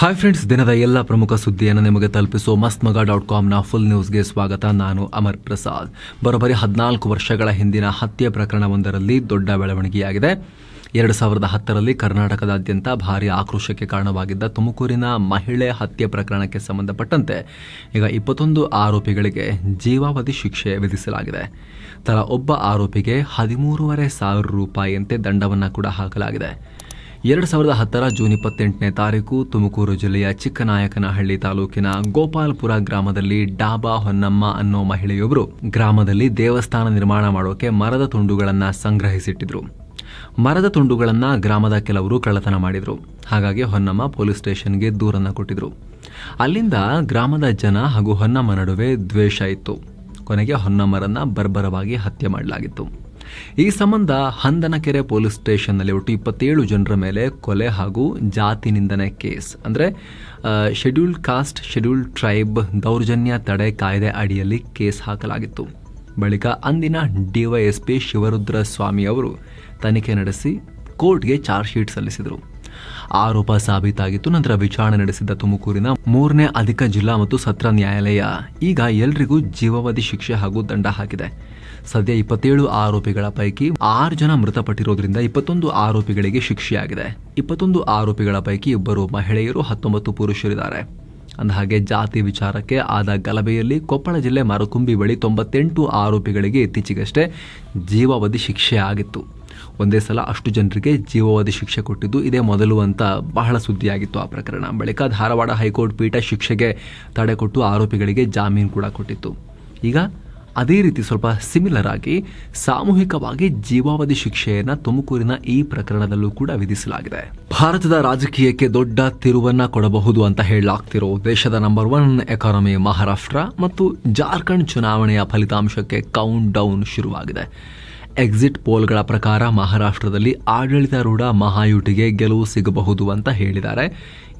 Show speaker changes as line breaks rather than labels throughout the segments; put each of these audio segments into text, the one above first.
Hi friends ದಿನದ ಎಲ್ಲ ಪ್ರಮುಖ ಸುದ್ದಿಯನ್ನು ನಿಮಗೆ ತಲುಪಿಸುವ ಮಸ್ತ್ ಮಗ ಡಾಟ್ ಕಾಮ್ನ ಫುಲ್ ನ್ಯೂಸ್ಗೆ ಸ್ವಾಗತ. ನಾನು ಅಮರ್ ಪ್ರಸಾದ್. ಬರೋಬ್ಬರಿ ಹದಿನಾಲ್ಕು ವರ್ಷಗಳ ಹಿಂದಿನ ಹತ್ಯೆ ಪ್ರಕರಣವೊಂದರಲ್ಲಿ ದೊಡ್ಡ ಬೆಳವಣಿಗೆಯಾಗಿದೆ. ಎರಡು ಸಾವಿರದ ಹತ್ತರಲ್ಲಿ ಕರ್ನಾಟಕದಾದ್ಯಂತ ಭಾರಿ ಆಕ್ರೋಶಕ್ಕೆ ಕಾರಣವಾಗಿದ್ದ ತುಮಕೂರಿನ ಮಹಿಳೆ ಹತ್ಯೆ ಪ್ರಕರಣಕ್ಕೆ ಸಂಬಂಧಪಟ್ಟಂತೆ ಈಗ ಇಪ್ಪತ್ತೊಂದು ಆರೋಪಿಗಳಿಗೆ ಜೀವಾವಧಿ ಶಿಕ್ಷೆ ವಿಧಿಸಲಾಗಿದೆ. ತಲಾ ಒಬ್ಬ ಆರೋಪಿಗೆ ಹದಿಮೂರುವರೆ ಸಾವಿರ ರೂಪಾಯಿಯಂತೆ ದಂಡವನ್ನು ಕೂಡ ಹಾಕಲಾಗಿದೆ. ಎರಡು ಸಾವಿರದ ಹತ್ತರ ಜೂನ್ ಇಪ್ಪತ್ತೆಂಟನೇ ತಾರೀಕು ತುಮಕೂರು ಜಿಲ್ಲೆಯ ಚಿಕ್ಕನಾಯಕನಹಳ್ಳಿ ತಾಲೂಕಿನ ಗೋಪಾಲ್ಪುರ ಗ್ರಾಮದಲ್ಲಿ ಡಾಬಾ ಹೊನ್ನಮ್ಮ ಅನ್ನೋ ಮಹಿಳೆಯೊಬ್ಬರು ಗ್ರಾಮದಲ್ಲಿ ದೇವಸ್ಥಾನ ನಿರ್ಮಾಣ ಮಾಡೋಕೆ ಮರದ ತುಂಡುಗಳನ್ನು ಸಂಗ್ರಹಿಸಿಟ್ಟಿದ್ರು. ಮರದ ತುಂಡುಗಳನ್ನು ಗ್ರಾಮದ ಕೆಲವರು ಕಳ್ಳತನ ಮಾಡಿದರು. ಹಾಗಾಗಿ ಹೊನ್ನಮ್ಮ ಪೊಲೀಸ್ ಸ್ಟೇಷನ್ಗೆ ದೂರನ್ನು ಕೊಟ್ಟಿದ್ರು. ಅಲ್ಲಿಂದ ಗ್ರಾಮದ ಜನ ಹಾಗೂ ಹೊನ್ನಮ್ಮ ನಡುವೆ ದ್ವೇಷ ಇತ್ತು. ಕೊನೆಗೆ ಹೊನ್ನಮ್ಮರನ್ನು ಬರ್ಬರವಾಗಿ ಹತ್ಯೆ ಮಾಡಲಾಗಿತ್ತು. ಈ ಸಂಬಂಧ ಹಂದನಕೆರೆ ಪೊಲೀಸ್ ಸ್ಟೇಷನ್ನಲ್ಲಿ ಒಟ್ಟು ಇಪ್ಪತ್ತೇಳು ಜನರ ಮೇಲೆ ಕೊಲೆ ಹಾಗೂ ಜಾತಿ ನಿಂದನೆ ಕೇಸ್. ಅಂದರೆ ಶೆಡ್ಯೂಲ್ಡ್ ಕಾಸ್ಟ್ ಶೆಡ್ಯೂಲ್ಡ್ ಟ್ರೈಬ್ ದೌರ್ಜನ್ಯ ತಡೆ ಕಾಯ್ದೆ ಅಡಿಯಲ್ಲಿ ಕೇಸ್ ಹಾಕಲಾಗಿತ್ತು. ಬಳಿಕ ಅಂದಿನ ಡಿವೈಎಸ್ಪಿ ಶಿವರುದ್ರ ಸ್ವಾಮಿ ಅವರು ತನಿಖೆ ನಡೆಸಿ ಕೋರ್ಟ್ಗೆ ಚಾರ್ಜ್ ಶೀಟ್ ಸಲ್ಲಿಸಿದರು. ಆರೋಪ ಸಾಬೀತಾಗಿತ್ತು, ನಂತರ ವಿಚಾರಣೆ ನಡೆಸಿದ ತುಮಕೂರಿನ ಮೂರನೇ ಅಧಿಕ ಜಿಲ್ಲಾ ಮತ್ತು ಸತ್ರ ನ್ಯಾಯಾಲಯ. ಈಗ ಎಲ್ರಿಗೂ ಜೀವಾವಧಿ ಶಿಕ್ಷೆ ಹಾಗೂ ದಂಡ ಹಾಕಿದೆ. ಸದ್ಯ ಇಪ್ಪತ್ತೇಳು ಆರೋಪಿಗಳ ಪೈಕಿ ಆರು ಜನ ಮೃತಪಟ್ಟಿರೋದ್ರಿಂದ ಇಪ್ಪತ್ತೊಂದು ಆರೋಪಿಗಳಿಗೆ ಶಿಕ್ಷೆಯಾಗಿದೆ. ಇಪ್ಪತ್ತೊಂದು ಆರೋಪಿಗಳ ಪೈಕಿ ಇಬ್ಬರು ಮಹಿಳೆಯರು, ಹತ್ತೊಂಬತ್ತು ಪುರುಷರಿದ್ದಾರೆ. ಅಂದಹಾಗೆ ಜಾತಿ ವಿಚಾರಕ್ಕೆ ಆದ ಗಲಭೆಯಲ್ಲಿ ಕೊಪ್ಪಳ ಜಿಲ್ಲೆ ಮರಕುಂಬಿ ಬಳಿ ತೊಂಬತ್ತೆಂಟು ಆರೋಪಿಗಳಿಗೆ ಇತ್ತೀಚೆಗಷ್ಟೇ ಜೀವಾವಧಿ ಶಿಕ್ಷೆ ಆಗಿತ್ತು. ಒಂದೇ ಸಲ ಅಷ್ಟು ಜನರಿಗೆ ಜೀವಾವಧಿ ಶಿಕ್ಷೆ ಕೊಟ್ಟಿದ್ದು ಇದೇ ಮೊದಲು ಅಂತ ಬಹಳ ಸುದ್ದಿಯಾಗಿತ್ತು ಆ ಪ್ರಕರಣ. ಬಳಿಕ ಧಾರವಾಡ ಹೈಕೋರ್ಟ್ ಪೀಠ ಶಿಕ್ಷೆಗೆ ತಡೆ ಕೊಟ್ಟು ಆರೋಪಿಗಳಿಗೆ ಜಾಮೀನು ಕೂಡ ಕೊಟ್ಟಿತ್ತು. ಈಗ ಅದೇ ರೀತಿ ಸ್ವಲ್ಪ ಸಿಮಿಲರ್ ಆಗಿ ಸಾಮೂಹಿಕವಾಗಿ ಜೀವಾವಧಿ ಶಿಕ್ಷೆಯನ್ನು ತುಮಕೂರಿನ ಈ ಪ್ರಕರಣದಲ್ಲೂ ಕೂಡ ವಿಧಿಸಲಾಗಿದೆ. ಭಾರತದ ರಾಜಕೀಯಕ್ಕೆ ದೊಡ್ಡ ತಿರುವನ್ನ ಕೊಡಬಹುದು ಅಂತ ಹೇಳಲಾಗ್ತಿರೋ ದೇಶದ ನಂಬರ್ ಒನ್ ಎಕಾನಮಿ ಮಹಾರಾಷ್ಟ್ರ ಮತ್ತು ಜಾರ್ಖಂಡ್ ಚುನಾವಣೆಯ ಫಲಿತಾಂಶಕ್ಕೆ ಕೌಂಟ್ ಡೌನ್ ಶುರುವಾಗಿದೆ ಎಕ್ಸಿಟ್ ಪೋಲ್ಗಳ ಪ್ರಕಾರ ಮಹಾರಾಷ್ಟ್ರದಲ್ಲಿ ಆಡಳಿತಾರೂಢ ಮಹಾಯುಟಿಗೆ ಗೆಲುವು ಸಿಗಬಹುದು ಅಂತ ಹೇಳಿದ್ದಾರೆ.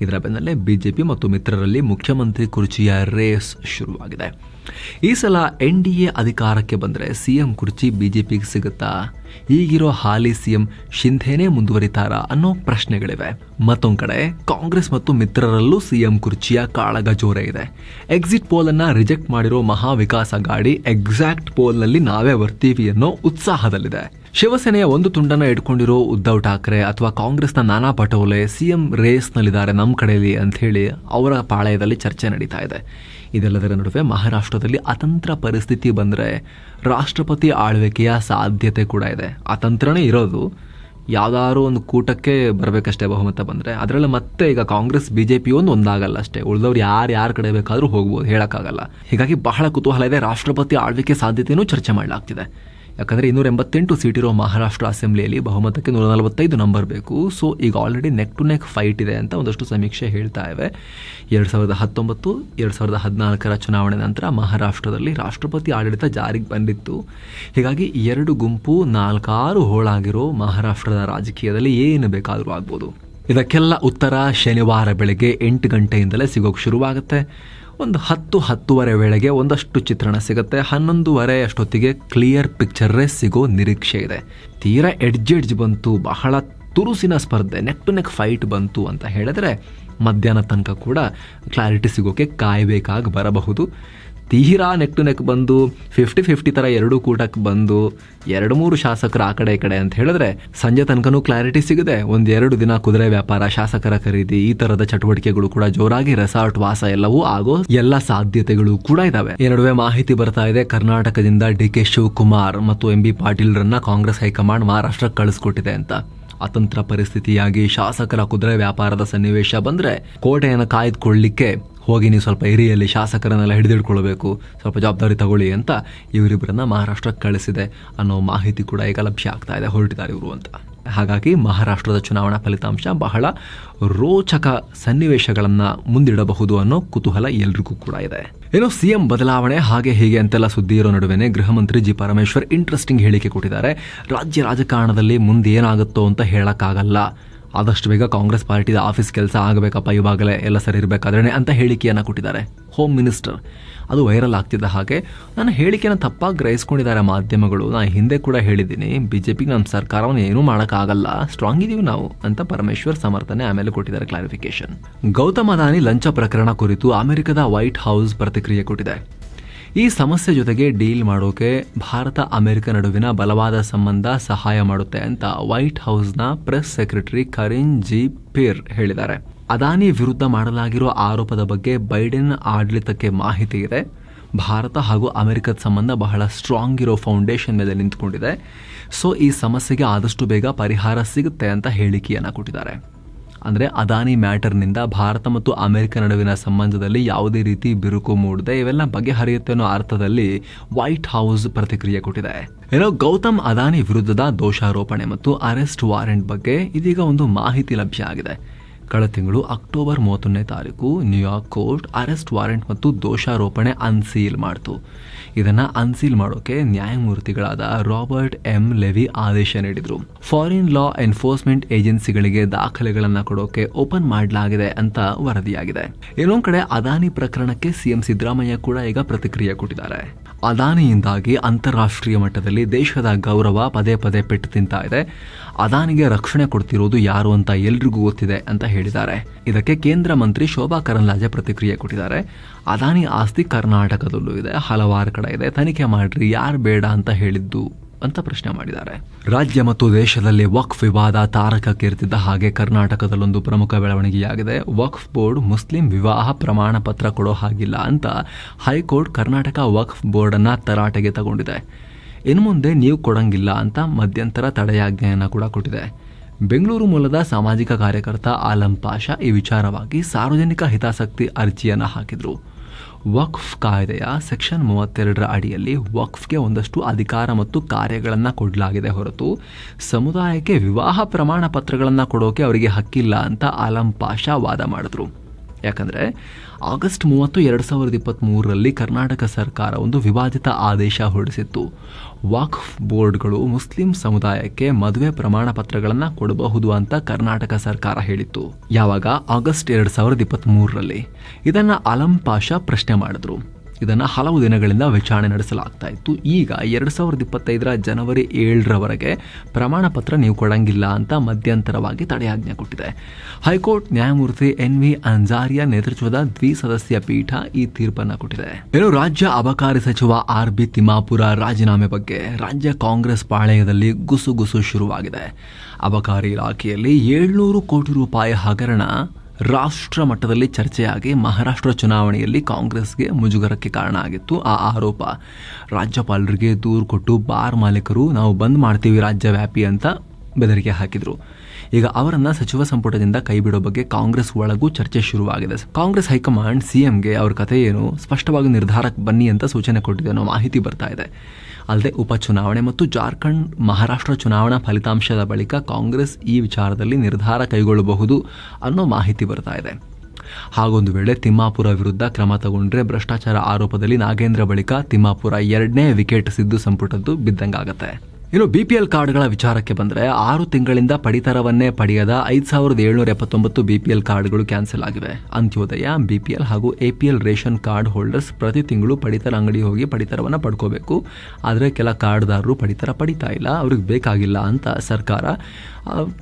ಇದರ ಬೆನ್ನಲ್ಲೇ ಬಿಜೆಪಿ ಮತ್ತು ಮಿತ್ರರಲ್ಲಿ ಮುಖ್ಯಮಂತ್ರಿ ಕುರ್ಚಿಯ ರೇಸ್ ಶುರುವಾಗಿದೆ. ಈ ಸಲ ಎನ್ ಡಿ ಎ ಅಧಿಕಾರಕ್ಕೆ ಬಂದರೆ ಸಿಎಂ ಕುರ್ಚಿ ಬಿಜೆಪಿಗೆ ಸಿಗುತ್ತಾ? ಈಗಿರೋ ಹಾಲಿ ಸಿಎಂ ಶಿಂಧೆನೇ ಮುಂದುವರಿತಾರಾ ಅನ್ನೋ ಪ್ರಶ್ನೆಗಳಿವೆ. ಮತ್ತೊಂದು ಕಡೆ, ಕಾಂಗ್ರೆಸ್ ಮತ್ತು ಮಿತ್ರರಲ್ಲೂ ಸಿಎಂ ಕುರ್ಚಿಯ ಕಾಳಗ ಜೋರೇ ಇದೆ. ಎಕ್ಸಿಟ್ ಪೋಲ್ ಅನ್ನ ರಿಜೆಕ್ಟ್ ಮಾಡಿರೋ ಮಹಾವಿಕಾಸ ಗಾಡಿ ಎಕ್ಸಾಕ್ಟ್ ಪೋಲ್ನಲ್ಲಿ ನಾವೇ ಬರ್ತೀವಿ ಅನ್ನೋ ಉತ್ಸಾಹದಲ್ಲಿದೆ. ಶಿವಸೇನೆಯ ಒಂದು ತುಂಡನ್ನ ಇಟ್ಕೊಂಡಿರೋ ಉದ್ಧವ್ ಠಾಕ್ರೆ ಅಥವಾ ಕಾಂಗ್ರೆಸ್ನ ನಾನಾ ಪಟೋಲೆ ಸಿಎಂ ರೇಸ್ನಲ್ಲಿದ್ದಾರೆ ನಮ್ಮ ಕಡೆಯಲ್ಲಿ ಅಂತ ಹೇಳಿ ಅವರ ಪಾಳಯದಲ್ಲಿ ಚರ್ಚೆ ನಡೀತಾ ಇದೆ. ಇದೆಲ್ಲದರ ನಡುವೆ ಮಹಾರಾಷ್ಟ್ರದಲ್ಲಿ ಅತಂತ್ರ ಪರಿಸ್ಥಿತಿ ಬಂದರೆ ರಾಷ್ಟ್ರಪತಿ ಆಳ್ವಿಕೆಯ ಸಾಧ್ಯತೆ ಕೂಡ ಇದೆ. ಅತಂತ್ರನೇ ಇರೋದು. ಯಾವ್ದಾದ್ರು ಒಂದು ಕೂಟಕ್ಕೆ ಬರಬೇಕಷ್ಟೇ ಬಹುಮತ ಬಂದರೆ. ಅದರಲ್ಲಿ ಮತ್ತೆ ಈಗ ಕಾಂಗ್ರೆಸ್ ಬಿ ಜೆ ಪಿ ಒಂದು ಒಂದಾಗಲ್ಲ ಅಷ್ಟೇ. ಉಳಿದವ್ರು ಯಾರು ಯಾರ ಕಡೆ ಬೇಕಾದರೂ ಹೋಗ್ಬೋದು, ಹೇಳೋಕ್ಕಾಗಲ್ಲ. ಹೀಗಾಗಿ ಬಹಳ ಕುತೂಹಲ ಇದೆ. ರಾಷ್ಟ್ರಪತಿ ಆಳ್ವಿಕೆ ಸಾಧ್ಯತೆಯೂ ಚರ್ಚೆ ಮಾಡಲಾಗ್ತಿದೆ. ಯಾಕಂದರೆ ಇನ್ನೂರ ಎಂಬತ್ತೆಂಟು ಸೀಟ್ ಇರೋ ಮಹಾರಾಷ್ಟ್ರ ಅಸೆಂಬ್ಲಿಯಲ್ಲಿ ಬಹುಮತಕ್ಕೆ ನೂರ ನಲವತ್ತೈದು ನಂಬರ್ ಬೇಕು. ಸೊ ಈಗ already neck to neck fight ಇದೆ ಅಂತ ಒಂದಷ್ಟು ಸಮೀಕ್ಷೆ ಹೇಳ್ತಾ ಇವೆ. ಎರಡು ಸಾವಿರದ ಹತ್ತೊಂಬತ್ತು, ಎರಡು ಸಾವಿರದ ಹದಿನಾಲ್ಕರ ಚುನಾವಣೆ ನಂತರ ಮಹಾರಾಷ್ಟ್ರದಲ್ಲಿ ರಾಷ್ಟ್ರಪತಿ ಆಡಳಿತ ಜಾರಿಗೆ ಬಂದಿತ್ತು. ಹೀಗಾಗಿ ಎರಡು ಗುಂಪು, ನಾಲ್ಕಾರು ಹೋಳಾಗಿರೋ ಮಹಾರಾಷ್ಟ್ರದ ರಾಜಕೀಯದಲ್ಲಿ ಏನು ಬೇಕಾದರೂ ಆಗ್ಬೋದು. ಇದಕ್ಕೆಲ್ಲ ಉತ್ತರ ಶನಿವಾರ ಬೆಳಗ್ಗೆ ಎಂಟು ಗಂಟೆಯಿಂದಲೇ ಸಿಗೋಕೆ ಶುರುವಾಗುತ್ತೆ. ಒಂದು ಹತ್ತು ಹತ್ತುವರೆ ವೇಳೆಗೆ ಒಂದಷ್ಟು ಚಿತ್ರಣ ಸಿಗುತ್ತೆ. ಹನ್ನೊಂದುವರೆ ಅಷ್ಟೊತ್ತಿಗೆ ಕ್ಲಿಯರ್ ಪಿಕ್ಚರೇ ಸಿಗೋ ನಿರೀಕ್ಷೆ ಇದೆ. ತೀರಾ ಎಡ್ಜ್ ಎಡ್ಜ್ ಬಂತು, ಬಹಳ ತುರುಸಿನ ಸ್ಪರ್ಧೆ ನೆಕ್ ಟು ನೆಕ್ ಫೈಟ್ ಬಂತು ಅಂತ ಹೇಳಿದ್ರೆ ಮಧ್ಯಾಹ್ನ ತನಕ ಕೂಡ ಕ್ಲಾರಿಟಿ ಸಿಗೋಕೆ ಕಾಯಬೇಕಾಗಿ ಬರಬಹುದು. ತೀರಾ ನೆಕ್ ನೆಕ್ ಬಂದು ಫಿಫ್ಟಿ ಫಿಫ್ಟಿ ಥರ ಎರಡು ಕೂಟಕ್ಕೆ ಬಂದು, ಎರಡು ಮೂರು ಶಾಸಕರು ಆ ಕಡೆ ಈ ಕಡೆ ಅಂತ ಹೇಳಿದ್ರೆ ಸಂಜೆ ತನಕನೂ ಕ್ಲಾರಿಟಿ ಸಿಗದೆ ಒಂದೆರಡು ದಿನ ಕುದುರೆ ವ್ಯಾಪಾರ, ಶಾಸಕರ ಖರೀದಿ, ಈ ತರದ ಚಟುವಟಿಕೆಗಳು ಕೂಡ ಜೋರಾಗಿ ರೆಸಾರ್ಟ್ ವಾಸ ಎಲ್ಲವೂ ಆಗೋ ಎಲ್ಲ ಸಾಧ್ಯತೆಗಳು ಕೂಡ ಇದಾವೆ. ಈ ನಡುವೆ ಮಾಹಿತಿ ಬರ್ತಾ ಇದೆ, ಕರ್ನಾಟಕದಿಂದ ಡಿ ಕೆ ಶಿವಕುಮಾರ್ ಮತ್ತು ಎಂ ಬಿ ಪಾಟೀಲ್ರನ್ನ ಕಾಂಗ್ರೆಸ್ ಹೈಕಮಾಂಡ್ ಮಹಾರಾಷ್ಟ್ರಕ್ಕೆ ಕಳಿಸ್ಕೊಟ್ಟಿದೆ ಅಂತ. ಅತಂತ್ರ ಪರಿಸ್ಥಿತಿಯಾಗಿ ಶಾಸಕರ ಕುದುರೆ ವ್ಯಾಪಾರದ ಸನ್ನಿವೇಶ ಬಂದ್ರೆ ಕೋಟೆಯನ್ನು ಕಾಯ್ದುಕೊಳ್ಳಿಕ್ಕೆ ಹೋಗಿ ನೀವು ಸ್ವಲ್ಪ ಏರಿಯಲ್ಲಿ ಶಾಸಕರನ್ನೆಲ್ಲ ಹಿಡಿದಿಡ್ಕೊಳ್ಬೇಕು, ಸ್ವಲ್ಪ ಜವಾಬ್ದಾರಿ ತಗೊಳ್ಳಿ ಅಂತ ಇವರಿಬ್ಬರನ್ನ ಮಹಾರಾಷ್ಟ್ರಕ್ಕೆ ಕಳಿಸಿದೆ ಅನ್ನೋ ಮಾಹಿತಿ ಕೂಡ ಈಗ ಲಭ್ಯ ಆಗ್ತಾ ಇದೆ, ಹೊರಟಿದ್ದಾರೆ ಇವರು ಅಂತ. ಹಾಗಾಗಿ ಮಹಾರಾಷ್ಟ್ರದ ಚುನಾವಣಾ ಫಲಿತಾಂಶ ಬಹಳ ರೋಚಕ ಸನ್ನಿವೇಶಗಳನ್ನು ಮುಂದಿಡಬಹುದು ಅನ್ನೋ ಕುತೂಹಲ ಎಲ್ರಿಗೂ ಕೂಡ ಇದೆ. ಏನು, ಸಿಎಂ ಬದಲಾವಣೆ ಹಾಗೆ ಹೀಗೆ ಅಂತೆಲ್ಲ ಸುದ್ದಿ ಇರೋ ನಡುವೆನೆ ಗೃಹ ಮಂತ್ರಿ ಜಿ ಪರಮೇಶ್ವರ್ ಇಂಟ್ರೆಸ್ಟಿಂಗ್ ಹೇಳಿಕೆ ಕೊಟ್ಟಿದ್ದಾರೆ. ರಾಜ್ಯ ರಾಜಕಾರಣದಲ್ಲಿ ಮುಂದೆ ಏನಾಗುತ್ತೋ ಅಂತ ಹೇಳಕ್ಕಾಗಲ್ಲ. ಆದಷ್ಟು ಬೇಗ ಕಾಂಗ್ರೆಸ್ ಪಾರ್ಟಿದ ಆಫೀಸ್ ಕೆಲಸ ಆಗಬೇಕಪ್ಪ, ಇವಾಗಲೇ ಎಲ್ಲ ಸರಿ ಇರಬೇಕಾದ್ರೆ ಅಂತ ಹೇಳಿಕೆಯನ್ನು ಕೊಟ್ಟಿದ್ದಾರೆ ಹೋಮ್ ಮಿನಿಸ್ಟರ್ ಅದು ವೈರಲ್ ಆಗ್ತಿದ್ದ ಹಾಗೆ ನನ್ನ ಹೇಳಿಕೆಯನ್ನು ತಪ್ಪಾಗಿ ಗ್ರಹಿಸ್ಕೊಂಡಿದ್ದಾರೆ ಮಾಧ್ಯಮಗಳು. ನಾನು ಹಿಂದೆ ಕೂಡ ಹೇಳಿದ್ದೀನಿ ಬಿ ಜೆ ಪಿಗೆ ನಮ್ಮ ಸರ್ಕಾರವನ್ನು ಏನೂ ಮಾಡೋಕ್ಕಾಗಲ್ಲ ಸ್ಟ್ರಾಂಗ್ ಇದೀವಿ ನಾವು ಅಂತ ಪರಮೇಶ್ವರ್ ಸಮರ್ಥನೆ ಆಮೇಲೆ ಕೊಟ್ಟಿದ್ದಾರೆ ಕ್ಲಾರಿಫಿಕೇಶನ್ ಗೌತಮ್ ಅದಾನಿ ಲಂಚ ಪ್ರಕರಣ ಕುರಿತು ಅಮೆರಿಕದ ವೈಟ್ ಹೌಸ್ ಪ್ರತಿಕ್ರಿಯೆ ಕೊಟ್ಟಿದೆ. ಈ ಸಮಸ್ಯೆ ಜೊತೆಗೆ ಡೀಲ್ ಮಾಡೋಕೆ ಭಾರತ, ಅಮೆರಿಕ ನಡುವಿನ ಬಲವಾದ ಸಂಬಂಧ ಸಹಾಯ ಮಾಡುತ್ತೆ ಅಂತ white ಹೌಸ್ನ press secretary Karine Jean. Pierre ಹೇಳಿದ್ದಾರೆ. ಅದಾನಿ ವಿರುದ್ಧ ಮಾಡಲಾಗಿರುವ ಆರೋಪದ ಬಗ್ಗೆ ಬೈಡೆನ್ ಆಡಳಿತಕ್ಕೆ ಮಾಹಿತಿ ಇದೆ. ಭಾರತ ಹಾಗೂ ಅಮೆರಿಕದ ಸಂಬಂಧ ಬಹಳ ಸ್ಟ್ರಾಂಗ್ ಇರೋ ಫೌಂಡೇಶನ್ ಮೇಲೆ ನಿಂತ್ಕೊಂಡಿದೆ. ಸೊ ಈ ಸಮಸ್ಯೆಗೆ ಆದಷ್ಟು ಬೇಗ ಪರಿಹಾರ ಸಿಗುತ್ತೆ ಅಂತ ಹೇಳಿಕೆಯನ್ನು ಕೊಟ್ಟಿದ್ದಾರೆ. ಅಂದರೆ ಅದಾನಿ ಮ್ಯಾಟರ್ನಿಂದ ಭಾರತ ಮತ್ತು ಅಮೆರಿಕ ನಡುವಿನ ಸಂಬಂಧದಲ್ಲಿ ಯಾವುದೇ ರೀತಿ ಬಿರುಕು ಮೂಡದೆ ಇವೆಲ್ಲ ಬಗೆಹರಿಯುತ್ತೆ ಅನ್ನೋ ಅರ್ಥದಲ್ಲಿ ವೈಟ್ ಹೌಸ್ ಪ್ರತಿಕ್ರಿಯೆ ಕೊಟ್ಟಿದೆ. ಏನೋ ಗೌತಮ್ ಅದಾನಿ ವಿರುದ್ಧದ ದೋಷಾರೋಪಣೆ ಮತ್ತು ಅರೆಸ್ಟ್ ವಾರೆಂಟ್ ಬಗ್ಗೆ ಇದೀಗ ಒಂದು ಮಾಹಿತಿ ಲಭ್ಯ ಆಗಿದೆ. ಕಳೆದ ತಿಂಗಳು ಅಕ್ಟೋಬರ್ ಮೂವತ್ತೊಂದನೇ ತಾರೀಕು ನ್ಯೂಯಾರ್ಕ್ ಕೋರ್ಟ್ ಅರೆಸ್ಟ್ ವಾರೆಂಟ್ ಮತ್ತು ದೋಷಾರೋಪಣೆ ಅನ್ಸೀಲ್ ಮಾಡಿತು. ಇದನ್ನು ಅನ್ಸೀಲ್ ಮಾಡೋಕೆ ನ್ಯಾಯಮೂರ್ತಿಗಳಾದ ರಾಬರ್ಟ್ ಎಂ ಲೆವಿ ಆದೇಶ ನೀಡಿದರು. ಫಾರಿನ್ ಲಾ ಎನ್ಫೋರ್ಸ್ಮೆಂಟ್ ಏಜೆನ್ಸಿಗಳಿಗೆ ದಾಖಲೆಗಳನ್ನು ಕೊಡೋಕೆ ಓಪನ್ ಮಾಡಲಾಗಿದೆ ಅಂತ ವರದಿಯಾಗಿದೆ. ಇನ್ನೊಂದು ಕಡೆ ಅದಾನಿ ಪ್ರಕರಣಕ್ಕೆ ಸಿಎಂ ಸಿದ್ದರಾಮಯ್ಯ ಕೂಡ ಈಗ ಪ್ರತಿಕ್ರಿಯೆ ಕೊಟ್ಟಿದ್ದಾರೆ. ಅದಾನಿಯಿಂದಾಗಿ ಅಂತಾರಾಷ್ಟ್ರೀಯ ಮಟ್ಟದಲ್ಲಿ ದೇಶದ ಗೌರವ ಪದೇ ಪದೇ ಪೆಟ್ಟು ತಿಂತಾ ಇದೆ. ಅದಾನಿಗೆ ರಕ್ಷಣೆ ಕೊಡ್ತಿರೋದು ಯಾರು ಅಂತ ಎಲ್ರಿಗೂ ಗೊತ್ತಿದೆ ಅಂತ ಹೇಳಿದ್ದಾರೆ. ಇದಕ್ಕೆ ಕೇಂದ್ರ ಮಂತ್ರಿ ಶೋಭಾ ಕರಂದ್ಲಾಜೆ ಪ್ರತಿಕ್ರಿಯೆ ಕೊಟ್ಟಿದ್ದಾರೆ. ಅದಾನಿ ಆಸ್ತಿ ಕರ್ನಾಟಕದಲ್ಲೂ ಇದೆ, ಹಲವಾರು ಕಡೆ ಇದೆ, ತನಿಖೆ ಮಾಡ್ರಿ, ಯಾರು ಬೇಡ ಅಂತ ಹೇಳಿದ್ದು ಅಂತ ಪ್ರಶ್ನೆ ಮಾಡಿದ್ದಾರೆ. ರಾಜ್ಯ ಮತ್ತು ದೇಶದಲ್ಲಿ ವಕ್ಫ್ ವಿವಾದ ತಾರಕಕ್ಕೇರ್ತಿದ್ದ ಹಾಗೆ ಕರ್ನಾಟಕದಲ್ಲೊಂದು ಪ್ರಮುಖ ಬೆಳವಣಿಗೆಯಾಗಿದೆ. ವಕ್ಫ್ ಬೋರ್ಡ್ ಮುಸ್ಲಿಂ ವಿವಾಹ ಪ್ರಮಾಣ ಪತ್ರ ಕೊಡೋ ಹಾಗಿಲ್ಲ ಅಂತ ಹೈಕೋರ್ಟ್ ಕರ್ನಾಟಕ ವಕ್ಫ್ ಬೋರ್ಡ್ ಅನ್ನ ತರಾಟೆಗೆ ತಗೊಂಡಿದೆ. ಇನ್ನು ಮುಂದೆ ನೀವು ಕೊಡಂಗಿಲ್ಲ ಅಂತ ಮಧ್ಯಂತರ ತಡೆಯಾಜ್ಞೆಯನ್ನು ಕೂಡ ಕೊಟ್ಟಿದೆ. ಬೆಂಗಳೂರು ಮೂಲದ ಸಾಮಾಜಿಕ ಕಾರ್ಯಕರ್ತ ಆಲಂ ಪಾಷಾ ಈ ವಿಚಾರವಾಗಿ ಸಾರ್ವಜನಿಕ ಹಿತಾಸಕ್ತಿ ಅರ್ಜಿಯನ್ನು ಹಾಕಿದರು. ವಕ್ಫ್ ಕಾಯ್ದೆಯ ಸೆಕ್ಷನ್ ಮೂವತ್ತೆರಡರ ಅಡಿಯಲ್ಲಿ ವಕ್ಫ್ಗೆ ಒಂದಷ್ಟು ಅಧಿಕಾರ ಮತ್ತು ಕಾರ್ಯಗಳನ್ನು ಕೊಡಲಾಗಿದೆ ಹೊರತು ಸಮುದಾಯಕ್ಕೆ ವಿವಾಹ ಪ್ರಮಾಣ ಪತ್ರಗಳನ್ನು ಕೊಡೋಕೆ ಅವರಿಗೆ ಹಕ್ಕಿಲ್ಲ ಅಂತ ಆಲಂ ಪಾಷಾ ವಾದ ಮಾಡಿದ್ರು. ಯಾಕಂದರೆ ಆಗಸ್ಟ್ ಮೂವತ್ತು, ಎರಡು ಸಾವಿರದ ಇಪ್ಪತ್ತ್ಮೂರರಲ್ಲಿ ಕರ್ನಾಟಕ ಸರ್ಕಾರ ಒಂದು ವಿವಾದಿತ ಆದೇಶ ಹೊರಡಿಸಿತ್ತು. ವಾಕ್ಫ್ ಬೋರ್ಡ್ಗಳು ಮುಸ್ಲಿಂ ಸಮುದಾಯಕ್ಕೆ ಮದುವೆ ಪ್ರಮಾಣ ಪತ್ರಗಳನ್ನು ಕೊಡಬಹುದು ಅಂತ ಕರ್ನಾಟಕ ಸರ್ಕಾರ ಹೇಳಿತ್ತು. ಯಾವಾಗ? ಆಗಸ್ಟ್ ಎರಡು ಸಾವಿರದ ಇಪ್ಪತ್ತ್ಮೂರರಲ್ಲಿ ಇದನ್ನು ಅಲಂ ಪಾಷಾ ಪ್ರಶ್ನೆ ಮಾಡಿದ್ರು. ಇದನ್ನು ಹಲವು ದಿನಗಳಿಂದ ವಿಚಾರಣೆ ನಡೆಸಲಾಗ್ತಾ ಇತ್ತು. ಈಗ ಎರಡು ಸಾವಿರದ ಇಪ್ಪತ್ತೈದರ ಜನವರಿ ಏಳರವರೆಗೆ ಪ್ರಮಾಣ ಪತ್ರ ನೀವು ಕೊಡಂಗಿಲ್ಲ ಅಂತ ಮಧ್ಯಂತರವಾಗಿ ತಡೆಯಾಜ್ಞೆ ಕೊಟ್ಟಿದೆ. ಹೈಕೋರ್ಟ್ ನ್ಯಾಯಮೂರ್ತಿ ಎನ್ ವಿ ಅಂಜಾರಿಯಾ ನೇತೃತ್ವದ ದ್ವಿಸದಸ್ಯ ಪೀಠ ಈ ತೀರ್ಪನ್ನು ಕೊಟ್ಟಿದೆ. ಇನ್ನು ರಾಜ್ಯ ಅಬಕಾರಿ ಸಚಿವ ಆರ್ ಬಿ ತಿಮ್ಮಾಪುರ ರಾಜೀನಾಮೆ ಬಗ್ಗೆ ರಾಜ್ಯ ಕಾಂಗ್ರೆಸ್ ಪಾಳೆಯದಲ್ಲಿ ಗುಸುಗುಸು ಶುರುವಾಗಿದೆ. ಅಬಕಾರಿ ಇಲಾಖೆಯಲ್ಲಿ ಏಳ್ನೂರು ಕೋಟಿ ರೂಪಾಯಿ ಹಗರಣ ರಾಷ್ಟ್ರ ಮಟ್ಟದಲ್ಲಿ ಚರ್ಚೆಯಾಗಿ ಮಹಾರಾಷ್ಟ್ರ ಚುನಾವಣೆಯಲ್ಲಿ ಕಾಂಗ್ರೆಸ್ಗೆ ಮುಜುಗರಕ್ಕೆ ಕಾರಣ ಆಗಿತ್ತು. ಆ ಆರೋಪ, ರಾಜ್ಯಪಾಲರಿಗೆ ದೂರು ಕೊಟ್ಟು ಬಾರ್ ಮಾಲೀಕರು ನಾವು ಬಂದ್ ಮಾಡ್ತೀವಿ ರಾಜ್ಯವ್ಯಾಪಿ ಅಂತ ಬೆದರಿಕೆ ಹಾಕಿದರು. ಈಗ ಅವರನ್ನು ಸಚಿವ ಸಂಪುಟದಿಂದ ಕೈಬಿಡೋ ಬಗ್ಗೆ ಕಾಂಗ್ರೆಸ್ ಒಳಗೂ ಚರ್ಚೆ ಶುರುವಾಗಿದೆ. ಕಾಂಗ್ರೆಸ್ ಹೈಕಮಾಂಡ್ ಸಿಎಂಗೆ ಅವ್ರ ಕಥೆ ಏನು? ಸ್ಪಷ್ಟವಾಗಿ ನಿರ್ಧಾರಕ್ಕೆ ಬನ್ನಿ ಅಂತ ಸೂಚನೆ ಕೊಟ್ಟಿದೆ ಅನ್ನೋ ಮಾಹಿತಿ ಬರ್ತಾ ಇದೆ. ಅಲ್ಲದೆ ಉಪಚುನಾವಣೆ ಮತ್ತು ಜಾರ್ಖಂಡ್ ಮಹಾರಾಷ್ಟ್ರ ಚುನಾವಣಾ ಫಲಿತಾಂಶದ ಬಳಿಕ ಕಾಂಗ್ರೆಸ್ ಈ ವಿಚಾರದಲ್ಲಿ ನಿರ್ಧಾರ ಕೈಗೊಳ್ಳಬಹುದು ಅನ್ನೋ ಮಾಹಿತಿ ಬರ್ತಾ ಇದೆ. ಹಾಗೊಂದು ವೇಳೆ ತಿಮ್ಮಾಪುರ ವಿರುದ್ಧ ಕ್ರಮ ತಗೊಂಡ್ರೆ ಭ್ರಷ್ಟಾಚಾರ ಆರೋಪದಲ್ಲಿ ನಾಗೇಂದ್ರ ಬಳಿಕ ತಿಮ್ಮಾಪುರ ಎರಡನೇ ವಿಕೆಟ್ ಸಿದ್ದು ಸಂಪುಟದ್ದು ಬಿದ್ದಂಗಾಗತ್ತೆ. ಇನ್ನು ಬಿ ಪಿ ಎಲ್ ಕಾರ್ಡ್ಗಳ ವಿಚಾರಕ್ಕೆ ಬಂದರೆ ಆರು ತಿಂಗಳಿಂದ ಪಡಿತರವನ್ನೇ ಪಡೆಯದ ಐದು ಸಾವಿರದ ಏಳ್ನೂರ ಎಪ್ಪತ್ತೊಂಬತ್ತು ಬಿ ಪಿ ಎಲ್ ಕಾರ್ಡ್ಗಳು ಕ್ಯಾನ್ಸಲ್ ಆಗಿವೆ. ಅಂತ್ಯೋದಯ ಬಿ ಪಿ ಎಲ್ ಹಾಗೂ A P L ration card holders ಪ್ರತಿ ತಿಂಗಳು ಪಡಿತರ ಅಂಗಡಿ ಹೋಗಿ ಪಡಿತರವನ್ನು ಪಡ್ಕೋಬೇಕು. ಆದರೆ ಕೆಲ ಕಾರ್ಡ್ದಾರರು ಪಡಿತರ ಪಡಿತಾ ಇಲ್ಲ, ಅವ್ರಿಗೆ ಬೇಕಾಗಿಲ್ಲ ಅಂತ ಸರ್ಕಾರ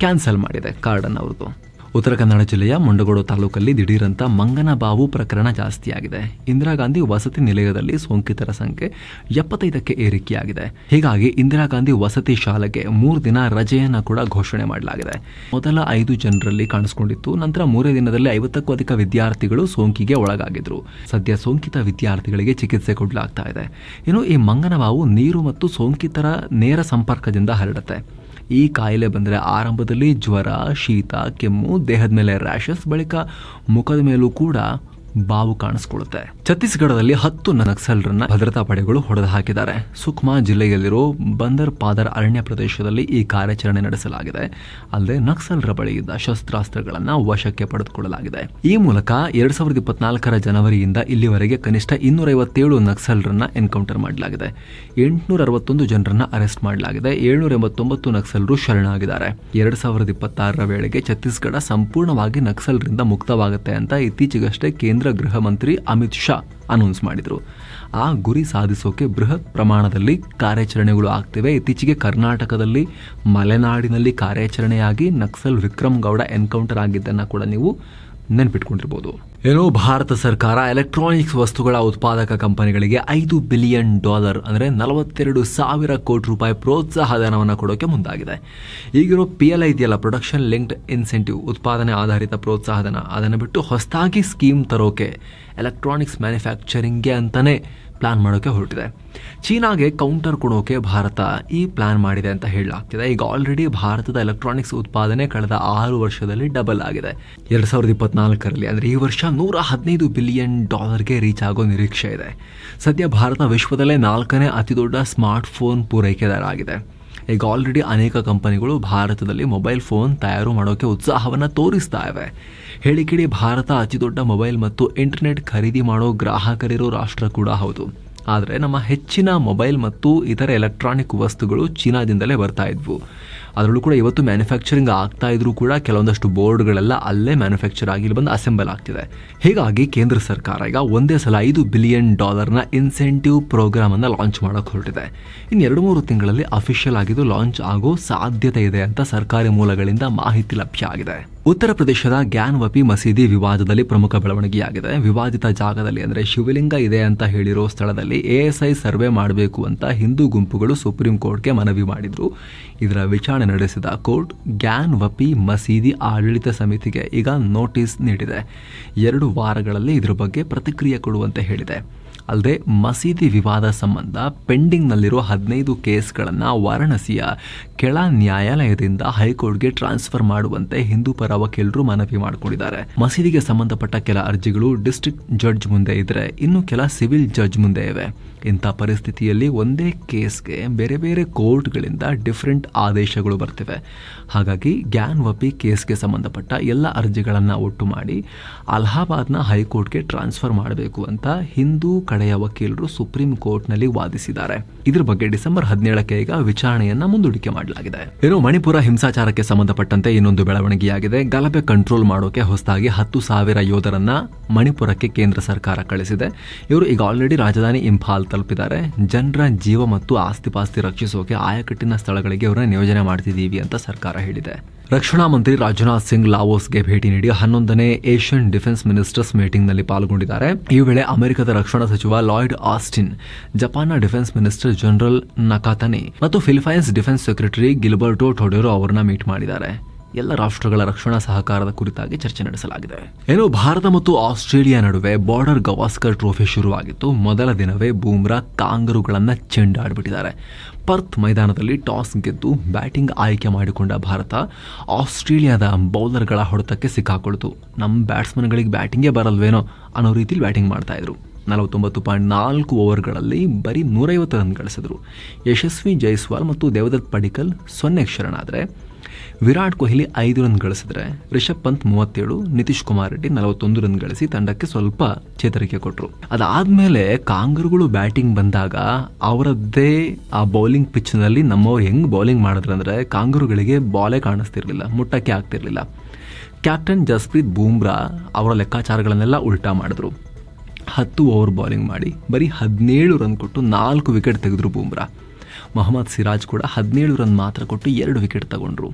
ಕ್ಯಾನ್ಸಲ್ ಮಾಡಿದೆ ಕಾರ್ಡನ್ನು ಅವ್ರದ್ದು ಉತ್ತರ ಕನ್ನಡ ಜಿಲ್ಲೆಯ ಮುಂಡಗೋಡು ತಾಲೂಕಲ್ಲಿ ದಿಢೀರಂತ ಮಂಗನಬಾವು ಪ್ರಕರಣ ಜಾಸ್ತಿಯಾಗಿದೆ. ಇಂದಿರಾ ಗಾಂಧಿ ವಸತಿ ನಿಲಯದಲ್ಲಿ ಸೋಂಕಿತರ ಸಂಖ್ಯೆ ಎಪ್ಪತ್ತೈದಕ್ಕೆ ಏರಿಕೆಯಾಗಿದೆ. ಹೀಗಾಗಿ ಇಂದಿರಾ ಗಾಂಧಿ ವಸತಿ ಶಾಲೆಗೆ ಮೂರು ದಿನ ರಜೆಯನ್ನು ಕೂಡ ಘೋಷಣೆ ಮಾಡಲಾಗಿದೆ. ಮೊದಲ ಐದು ಜನರಲ್ಲಿ ಕಾಣಿಸಿಕೊಂಡಿತ್ತು. ನಂತರ ಮೂರೇ ದಿನದಲ್ಲಿ ಐವತ್ತಕ್ಕೂ ಅಧಿಕ ವಿದ್ಯಾರ್ಥಿಗಳು ಸೋಂಕಿಗೆ ಒಳಗಾಗಿದ್ರು. ಸದ್ಯ ಸೋಂಕಿತ ವಿದ್ಯಾರ್ಥಿಗಳಿಗೆ ಚಿಕಿತ್ಸೆ ಕೊಡಲಾಗ್ತಾ ಇದೆ. ಇನ್ನು ಈ ಮಂಗನಬಾವು ನೀರು ಮತ್ತು ಸೋಂಕಿತರ ನೇರ ಸಂಪರ್ಕದಿಂದ ಹರಡುತ್ತೆ. ಈ ಕಾಯಿಲೆ ಬಂದರೆ ಆರಂಭದಲ್ಲಿ ಜ್ವರ ಶೀತ ಕೆಮ್ಮು ದೇಹದ ಮೇಲೆ ರ್ಯಾಷಸ್ ಬಳಿಕ ಮುಖದ ಮೇಲೂ ಕೂಡ ಬಾವು ಕಾಣಿಸ್ಕೊಳ್ಳುತ್ತೆ. ಛತ್ತೀಸ್ಗಢದಲ್ಲಿ ಹತ್ತು ನಕ್ಸಲರನ್ನ ಭದ್ರತಾ ಪಡೆಗಳು ಹೊಡೆದು ಹಾಕಿದ್ದಾರೆ ಸುಕ್ಮಾ ಜಿಲ್ಲೆಯಲ್ಲಿರೋ ಬಂದರ್ ಪಾದರ್ ಅರಣ್ಯ ಪ್ರದೇಶದಲ್ಲಿ ಈ ಕಾರ್ಯಾಚರಣೆ ನಡೆಸಲಾಗಿದೆ. ಅಲ್ಲದೆ ನಕ್ಸಲರ ಬಳಿ ಇದ್ದ ಶಸ್ತ್ರಾಸ್ತ್ರಗಳನ್ನ ವಶಕ್ಕೆ ಪಡೆದುಕೊಳ್ಳಲಾಗಿದೆ. ಈ ಮೂಲಕ ಎರಡ್ ಸಾವಿರದ ಇಪ್ಪತ್ನಾಲ್ಕರ ಜನವರಿಯಿಂದ ಇಲ್ಲಿವರೆಗೆ ಕನಿಷ್ಠ ಇನ್ನೂರೈವತ್ತೇಳು ನಕ್ಸಲ್ರನ್ನ ಎನ್ಕೌಂಟರ್ ಮಾಡಲಾಗಿದೆ. ಎಂಟುನೂರ ಅರವತ್ತೊಂದು ಜನರನ್ನ ಅರೆಸ್ಟ್ ಮಾಡಲಾಗಿದೆ. ಏಳ್ನೂರ ಎಂಬತ್ತೊಂಬತ್ತು ನಕ್ಸಲ್ರು ಶರಣಾಗಿದ್ದಾರೆ. ಎರಡ್ ಸಾವಿರದ ಇಪ್ಪತ್ತಾರರ ವೇಳೆಗೆ ಛತ್ತೀಸ್ಗಢ ಸಂಪೂರ್ಣವಾಗಿ ನಕ್ಸಲರಿಂದ ಮುಕ್ತವಾಗುತ್ತೆ ಅಂತ ಇತ್ತೀಚೆಗಷ್ಟೇ ಕೇಂದ್ರ ಗೃಹ ಮಂತ್ರಿ ಅಮಿತ್ ಶಾ ಅನೌನ್ಸ್ ಮಾಡಿದರು. ಆ ಗುರಿ ಸಾಧಿಸೋಕೆ ಬೃಹತ್ ಪ್ರಮಾಣದಲ್ಲಿ ಕಾರ್ಯಾಚರಣೆಗಳು ಆಗ್ತಿವೆ. ಇತ್ತೀಚೆಗೆ ಕರ್ನಾಟಕದಲ್ಲಿ ಮಲೆನಾಡಿನಲ್ಲಿ ಕಾರ್ಯಾಚರಣೆಯಾಗಿ ನಕ್ಸಲ್ ವಿಕ್ರಮ್ ಗೌಡ ಎನ್ಕೌಂಟರ್ ಆಗಿದ್ದನ್ನು ಕೂಡ ನೀವು ನೆನ್ಪಿಟ್ಕೊಂಡಿರ್ಬೋದು. ಏನೋ ಭಾರತ ಸರ್ಕಾರ ಎಲೆಕ್ಟ್ರಾನಿಕ್ಸ್ ವಸ್ತುಗಳ ಉತ್ಪಾದಕ ಕಂಪನಿಗಳಿಗೆ ಐದು ಬಿಲಿಯನ್ ಡಾಲರ್ ಅಂದರೆ ನಲವತ್ತೆರಡು ಸಾವಿರ ಕೋಟಿ ರೂಪಾಯಿ ಪ್ರೋತ್ಸಾಹ ಧನವನ್ನು ಕೊಡೋಕೆ ಮುಂದಾಗಿದೆ. ಈಗಿರೋ ಪಿ ಎಲ್ ಇದೆಯಲ್ಲ ಪ್ರೊಡಕ್ಷನ್ ಲಿಂಕ್ಡ್ ಇನ್ಸೆಂಟಿವ್ ಉತ್ಪಾದನೆ ಆಧಾರಿತ ಪ್ರೋತ್ಸಾಹ ಧನ ಅದನ್ನು ಬಿಟ್ಟು ಹೊಸದಾಗಿ ಸ್ಕೀಮ್ ತರೋಕೆ ಎಲೆಕ್ಟ್ರಾನಿಕ್ಸ್ ಮ್ಯಾನುಫ್ಯಾಕ್ಚರಿಂಗ್ಗೆ ಅಂತಲೇ ಪ್ಲಾನ್ ಮಾಡೋಕೆ ಹೊರಟಿದೆ. ಚೀನಾಗೆ ಕೌಂಟರ್ ಕೊಡೋಕೆ ಭಾರತ ಈ ಪ್ಲಾನ್ ಮಾಡಿದೆ ಅಂತ ಹೇಳಲಾಗ್ತಿದೆ. ಈಗ ಆಲ್ರೆಡಿ ಭಾರತದ ಎಲೆಕ್ಟ್ರಾನಿಕ್ಸ್ ಉತ್ಪಾದನೆ ಕಳೆದ ಆರು ವರ್ಷದಲ್ಲಿ ಡಬಲ್ ಆಗಿದೆ. ಎರಡ್ ಸಾವಿರದ ಇಪ್ಪತ್ನಾಲ್ಕರಲ್ಲಿ, ಅಂದರೆ ಈ ವರ್ಷ ನೂರ ಹದಿನೈದು ಬಿಲಿಯನ್ ಡಾಲರ್ಗೆ ರೀಚ್ ಆಗೋ ನಿರೀಕ್ಷೆ ಇದೆ. ಸದ್ಯ ಭಾರತ ವಿಶ್ವದಲ್ಲೇ ನಾಲ್ಕನೇ ಅತಿದೊಡ್ಡ ಸ್ಮಾರ್ಟ್ ಫೋನ್ ಪೂರೈಕೆದಾರ ಆಗಿದೆ ಈಗ ಆಲ್ರೆಡಿ ಅನೇಕ ಕಂಪನಿಗಳು ಭಾರತದಲ್ಲಿ ಮೊಬೈಲ್ ಫೋನ್ ತಯಾರು ಮಾಡೋಕ್ಕೆ ಉತ್ಸಾಹವನ್ನು ತೋರಿಸ್ತಾ ಇವೆ. ಹೇಳಿಕಿಡಿ ಭಾರತ ಅತಿದೊಡ್ಡ ಮೊಬೈಲ್ ಮತ್ತು ಇಂಟರ್ನೆಟ್ ಖರೀದಿ ಮಾಡೋ ಗ್ರಾಹಕರಿರೋ ರಾಷ್ಟ್ರ ಕೂಡ ಹೌದು. ಆದರೆ ನಮ್ಮ ಹೆಚ್ಚಿನ ಮೊಬೈಲ್ ಮತ್ತು ಇತರ ಎಲೆಕ್ಟ್ರಾನಿಕ್ ವಸ್ತುಗಳು ಚೀನಾದಿಂದಲೇ ಬರ್ತಾ ಇದ್ವು. ಅದರಲ್ಲೂ ಕೂಡ ಇವತ್ತು ಮ್ಯಾನುಫ್ಯಾಕ್ಚರಿಂಗ್ ಆಗ್ತಾ ಇದ್ರೂ ಕೂಡ ಕೆಲವೊಂದಷ್ಟು ಬೋರ್ಡ್ಗಳೆಲ್ಲ ಅಲ್ಲೇ ಮ್ಯಾನುಫ್ಯಾಕ್ಚರ್ ಆಗಿ ಬಂದು ಅಸೆಂಬಲ್ ಆಗ್ತಿದೆ. ಹೀಗಾಗಿ ಕೇಂದ್ರ ಸರ್ಕಾರ ಈಗ ಒಂದೇ ಸಲ ಐದು ಬಿಲಿಯನ್ ಡಾಲರ್ನ ಇನ್ಸೆಂಟಿವ್ ಪ್ರೋಗ್ರಾಮ್ ಅನ್ನ ಲಾಂಚ್ ಮಾಡೋಕೆ ಹೊರಟಿದೆ. ಇನ್ನು ಎರಡು ಮೂರು ತಿಂಗಳಲ್ಲಿ ಅಫಿಷಿಯಲ್ ಆಗಿದ್ದು ಲಾಂಚ್ ಆಗೋ ಸಾಧ್ಯತೆ ಇದೆ ಅಂತ ಸರ್ಕಾರಿ ಮೂಲಗಳಿಂದ ಮಾಹಿತಿ ಲಭ್ಯ ಆಗಿದೆ. ಉತ್ತರ ಪ್ರದೇಶದ ಗ್ಯಾನ್ವಪಿ ಮಸೀದಿ ವಿವಾದದಲ್ಲಿ ಪ್ರಮುಖ ಬೆಳವಣಿಗೆಯಾಗಿದೆ. ವಿವಾದಿತ ಜಾಗದಲ್ಲಿ ಅಂದರೆ ಶಿವಲಿಂಗ ಇದೆ ಅಂತ ಹೇಳಿರೋ ಸ್ಥಳದಲ್ಲಿ ಎಎಸ್ಐ ಸರ್ವೆ ಮಾಡಬೇಕು ಅಂತ ಹಿಂದೂ ಗುಂಪುಗಳು ಸುಪ್ರೀಂ ಕೋರ್ಟ್ಗೆ ಮನವಿ ಮಾಡಿದ್ರು. ಇದರ ವಿಚಾರಣೆ ನಡೆಸಿದ ಕೋರ್ಟ್ ಗ್ಯಾನ್ ವಪಿ ಮಸೀದಿ ಆಡಳಿತ ಸಮಿತಿಗೆ ಈಗ ನೋಟಿಸ್ ನೀಡಿದೆ. ಎರಡು ವಾರಗಳಲ್ಲಿ ಇದರ ಬಗ್ಗೆ ಪ್ರತಿಕ್ರಿಯೆ ಕೊಡುವಂತೆ ಹೇಳಿದೆ. ಅಲ್ಲದೆ ಮಸೀದಿ ವಿವಾದ ಸಂಬಂಧ ಪೆಂಡಿಂಗ್ನಲ್ಲಿರೋ ಹದಿನೈದು ಕೇಸ್ಗಳನ್ನು ವಾರಾಣಸಿಯ ಕೆಳ ನ್ಯಾಯಾಲಯದಿಂದ ಹೈಕೋರ್ಟ್ಗೆ ಟ್ರಾನ್ಸ್ಫರ್ ಮಾಡುವಂತೆ ಹಿಂದೂ ಪರ ವಕೀಲರು ಮನವಿ ಮಾಡಿಕೊಂಡಿದ್ದಾರೆ. ಮಸೀದಿಗೆ ಸಂಬಂಧಪಟ್ಟ ಕೆಲ ಅರ್ಜಿಗಳು ಡಿಸ್ಟ್ರಿಕ್ಟ್ ಜಡ್ಜ್ ಮುಂದೆ ಇದ್ರೆ ಇನ್ನು ಕೆಲ ಸಿವಿಲ್ ಜಡ್ಜ್ ಮುಂದೆ ಇವೆ. ಇಂಥ ಪರಿಸ್ಥಿತಿಯಲ್ಲಿ ಒಂದೇ ಕೇಸ್ಗೆ ಬೇರೆ ಬೇರೆ ಕೋರ್ಟ್ಗಳಿಂದ ಡಿಫ್ರೆಂಟ್ ಆದೇಶಗಳು ಬರ್ತಿವೆ. ಹಾಗಾಗಿ ಗ್ಯಾನ್ ವಪಿ ಕೇಸ್ಗೆ ಸಂಬಂಧಪಟ್ಟ ಎಲ್ಲ ಅರ್ಜಿಗಳನ್ನು ಒಟ್ಟು ಮಾಡಿ ಅಲಹಾಬಾದ್ನ ಹೈಕೋರ್ಟ್ಗೆ ಟ್ರಾನ್ಸ್ಫರ್ ಮಾಡಬೇಕು ಅಂತ ಹಿಂದೂ ಕಡೆಯ ವಕೀಲರು ಸುಪ್ರೀಂ ಕೋರ್ಟ್ನಲ್ಲಿ ವಾದಿಸಿದ್ದಾರೆ. ಇದ್ರ ಬಗ್ಗೆ ಡಿಸೆಂಬರ್ ಹದಿನೇಳಕ್ಕೆ ಈಗ ವಿಚಾರಣೆಯನ್ನ ಮುಂದೂಡಿಕೆ ಮಾಡಲಾಗಿದೆ. ಇನ್ನು ಮಣಿಪುರ ಹಿಂಸಾಚಾರಕ್ಕೆ ಸಂಬಂಧಪಟ್ಟಂತೆ ಇನ್ನೊಂದು ಬೆಳವಣಿಗೆಯಾಗಿದೆ. ಗಲಭೆ ಕಂಟ್ರೋಲ್ ಮಾಡೋಕೆ ಹೊಸದಾಗಿ ಹತ್ತು ಸಾವಿರ ಯೋಧರನ್ನ ಮಣಿಪುರಕ್ಕೆ ಕೇಂದ್ರ ಸರ್ಕಾರ ಕಳಿಸಿದೆ. ಇವರು ಈಗ ಆಲ್ರೆಡಿ ರಾಜಧಾನಿ ಇಂಫಾಲ್ ತಲುಪಿದ್ದಾರೆ. ಜನರ ಜೀವ ಮತ್ತು ಆಸ್ತಿಪಾಸ್ತಿ ರಕ್ಷಿಸೋಕೆ ಆಯಕಟ್ಟಿನ ಸ್ಥಳಗಳಿಗೆ ಅವರನ್ನ ನಿಯೋಜನೆ ಮಾಡ್ತಿದ್ದೀವಿ ಅಂತ ಸರ್ಕಾರ ಹೇಳಿದೆ. ರಕ್ಷಣಾ ಮಂತ್ರಿ ರಾಜನಾಥ್ ಸಿಂಗ್ ಲಾವೋಸ್ಗೆ ಭೇಟಿ ನೀಡಿ ಹನ್ನೊಂದನೇ ಏಷ್ಯನ್ ಡಿಫೆನ್ಸ್ ಮಿನಿಸ್ಟರ್ಸ್ ಮೀಟಿಂಗ್ನಲ್ಲಿ ಪಾಲ್ಗೊಂಡಿದ್ದಾರೆ. ಈ ವೇಳೆ ಅಮೆರಿಕದ ರಕ್ಷಣಾ ಸಚಿವ ಲಾಯ್ಡ್ ಆಸ್ಟಿನ್, ಜಪಾನ್ನ ಡಿಫೆನ್ಸ್ ಮಿನಿಸ್ಟರ್ ಜನರಲ್ ನಕಾತನಿ ಮತ್ತು Philippines defence secretary Gilberto Teodoro ಅವರನ್ನ ಮೀಟ್ ಮಾಡಿದ್ದಾರೆ. ಎಲ್ಲ ರಾಷ್ಟ್ರಗಳ ರಕ್ಷಣಾ ಸಹಕಾರದ ಕುರಿತಾಗಿ ಚರ್ಚೆ ನಡೆಸಲಾಗಿದೆ. ಏನು ಭಾರತ ಮತ್ತು ಆಸ್ಟ್ರೇಲಿಯಾ ನಡುವೆ ಬಾರ್ಡರ್ ಗವಾಸ್ಕರ್ ಟ್ರೋಫಿ ಶುರುವಾಗಿತ್ತು. ಮೊದಲ ದಿನವೇ ಬೂಮ್ರಾ ಕಾಂಗರುಗಳನ್ನ ಚೆಂಡಾಡ್ಬಿಟ್ಟಿದ್ದಾರೆ. ಪರ್ತ್ ಮೈದಾನದಲ್ಲಿ ಟಾಸ್ ಗೆದ್ದು ಬ್ಯಾಟಿಂಗ್ ಆಯ್ಕೆ ಮಾಡಿಕೊಂಡ ಭಾರತ ಆಸ್ಟ್ರೇಲಿಯಾದ ಬೌಲರ್ಗಳ ಹೊಡೆತಕ್ಕೆ ಸಿಕ್ಕಾಕೊಳ್ತು. ನಮ್ಮ ಬ್ಯಾಟ್ಸ್ಮನ್ಗಳಿಗೆ ಬ್ಯಾಟಿಂಗೇ ಬರಲ್ವೇನೋ ಅನ್ನೋ ರೀತಿಲಿ ಬ್ಯಾಟಿಂಗ್ ಮಾಡ್ತಾ ಇದ್ರು ನಲವತ್ತೊಂಬತ್ತು ಪಾಯಿಂಟ್ ನಾಲ್ಕು ಓವರ್ಗಳಲ್ಲಿ ಬರೀ ನೂರೈವತ್ತು ರನ್ ಗಳಿಸಿದ್ರು. ಯಶಸ್ವಿ ಜೈಸ್ವಾಲ್ ಮತ್ತು ದೇವದತ್ ಪಡಿಕಲ್ ಸೊನ್ನೆ ಶರಣಾದರೆ ವಿರಾಟ್ ಕೊಹ್ಲಿ ಐದು ರನ್ ಗಳಿಸಿದ್ರೆ ರಿಷಬ್ ಪಂತ್ ಮೂವತ್ತೇಳು, ನಿತೀಶ್ ಕುಮಾರ್ ರೆಡ್ಡಿ ನಲವತ್ತೊಂದು ರನ್ ಗಳಿಸಿ ತಂಡಕ್ಕೆ ಸ್ವಲ್ಪ ಚೇತರಿಕೆ ಕೊಟ್ಟರು ಅದಾದ್ಮೇಲೆ ಕಾಂಗ್ರುಗಳು ಬ್ಯಾಟಿಂಗ್ ಬಂದಾಗ ಅವರದ್ದೇ ಆ ಬೌಲಿಂಗ್ ಪಿಚ್ನಲ್ಲಿ ನಮ್ಮವ್ರು ಹೆಂಗ್ ಬೌಲಿಂಗ್ ಮಾಡಿದ್ರು ಅಂದ್ರೆ ಕಾಂಗರುಗಳಿಗೆ ಬಾಲೇ ಕಾಣಿಸ್ತಿರ್ಲಿಲ್ಲ, ಮುಟ್ಟಕ್ಕೆ ಆಗ್ತಿರ್ಲಿಲ್ಲ. ಕ್ಯಾಪ್ಟನ್ ಜಸ್ಪ್ರೀತ್ ಬೂಮ್ರಾ ಅವರ ಲೆಕ್ಕಾಚಾರಗಳನ್ನೆಲ್ಲ ಉಲ್ಟಾ ಮಾಡಿದ್ರು. ಹತ್ತು ಓವರ್ ಬೌಲಿಂಗ್ ಮಾಡಿ ಬರೀ ಹದಿನೇಳು ರನ್ ಕೊಟ್ಟು ನಾಲ್ಕು ವಿಕೆಟ್ ತೆಗೆದ್ರು ಬೂಮ್ರಾ. ಮೊಹಮ್ಮದ್ ಸಿರಾಜ್ ಕೂಡ ಹದಿನೇಳು ರನ್ ಮಾತ್ರ ಕೊಟ್ಟು ಎರಡು ವಿಕೆಟ್ ತಗೊಂಡ್ರು.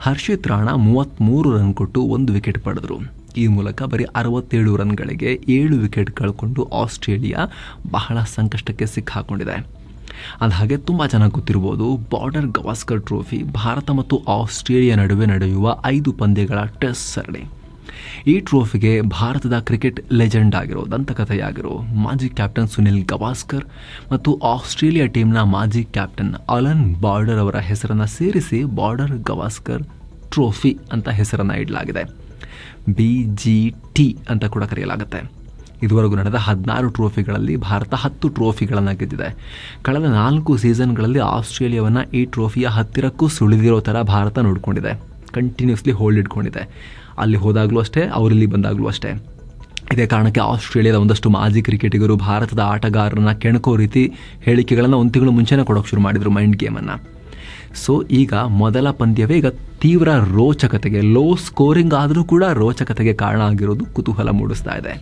ಹರ್ಷಿತ್ ರಾಣಾ ಮೂವತ್ತ್ಮೂರು ರನ್ ಕೊಟ್ಟು ಒಂದು ವಿಕೆಟ್ ಪಡೆದರು. ಈ ಮೂಲಕ ಬರೀ ಅರವತ್ತೇಳು ರನ್ಗಳಿಗೆ ಏಳು ವಿಕೆಟ್ ಕಳ್ಕೊಂಡು ಆಸ್ಟ್ರೇಲಿಯಾ ಬಹಳ ಸಂಕಷ್ಟಕ್ಕೆ ಸಿಕ್ಕಾಕೊಂಡಿದೆ. ಅದು ಹಾಗೆ ತುಂಬ ಚೆನ್ನಾಗಿ ಗೊತ್ತಿರ್ಬೋದು, ಬಾರ್ಡರ್ ಗವಾಸ್ಕರ್ ಟ್ರೋಫಿ ಭಾರತ ಮತ್ತು ಆಸ್ಟ್ರೇಲಿಯಾ ನಡುವೆ ನಡೆಯುವ ಐದು ಪಂದ್ಯಗಳ ಟೆಸ್ಟ್ ಸರಣಿ. ಈ ಟ್ರೋಫಿಗೆ ಭಾರತದ ಕ್ರಿಕೆಟ್ ಲೆಜೆಂಡ್ ಆಗಿರೋ ದಂತಕಥೆಯಾಗಿರೋ ಮಾಜಿ ಕ್ಯಾಪ್ಟನ್ ಸುನಿಲ್ ಗವಾಸ್ಕರ್ ಮತ್ತು ಆಸ್ಟ್ರೇಲಿಯಾ ಟೀಮ್ನ ಮಾಜಿ ಕ್ಯಾಪ್ಟನ್ ಅಲನ್ ಬಾರ್ಡರ್ ಅವರ ಹೆಸರನ್ನು ಸೇರಿಸಿ ಬಾರ್ಡರ್ ಗವಾಸ್ಕರ್ ಟ್ರೋಫಿ ಅಂತ ಹೆಸರನ್ನು ಇಡಲಾಗಿದೆ. ಬಿ ಜಿ ಟಿ ಅಂತ ಕೂಡ ಕರೆಯಲಾಗುತ್ತೆ. ಇದುವರೆಗೂ ನಡೆದ ಹದಿನಾರು ಟ್ರೋಫಿಗಳಲ್ಲಿ ಭಾರತ ಹತ್ತು ಟ್ರೋಫಿಗಳನ್ನು ಗೆದ್ದಿದೆ. ಕಳೆದ ನಾಲ್ಕು ಸೀಸನ್ಗಳಲ್ಲಿ ಆಸ್ಟ್ರೇಲಿಯಾವನ್ನು ಈ ಟ್ರೋಫಿಯ ಹತ್ತಿರಕ್ಕೂ ಸುಳಿದಿರೋ ಥರ ಭಾರತ ನೋಡಿಕೊಂಡಿದೆ. ಕಂಟಿನ್ಯೂಸ್ಲಿ ಹೋಲ್ಡ್ ಇಟ್ಕೊಂಡಿದೆ. ಅಲ್ಲಿ ಹೋದಾಗಲೂ ಅಷ್ಟೇ, ಅವರಲ್ಲಿ ಬಂದಾಗಲೂ ಅಷ್ಟೇ. ಇದೇ ಕಾರಣಕ್ಕೆ ಆಸ್ಟ್ರೇಲಿಯಾದ ಒಂದಷ್ಟು ಮಾಜಿ ಕ್ರಿಕೆಟಿಗರು ಭಾರತದ ಆಟಗಾರರನ್ನ ಕೆಣಕೋ ರೀತಿ ಹೇಳಿಕೆಗಳನ್ನು ಒಂದು ತಿಂಗಳು ಮುಂಚೆನೇ ಕೊಡೋಕೆ ಶುರು ಮಾಡಿದರು ಮೈಂಡ್ ಗೇಮನ್ನು. ಸೊ ಈಗ ಮೊದಲ ಪಂದ್ಯವೇ ಈಗ ತೀವ್ರ ರೋಚಕತೆಗೆ ಲೋ ಸ್ಕೋರಿಂಗ್ ಆದರೂ ಕೂಡ ರೋಚಕತೆಗೆ ಕಾರಣ ಆಗಿರೋದು ಕುತೂಹಲ ಮೂಡಿಸ್ತಾ ಇದೆ.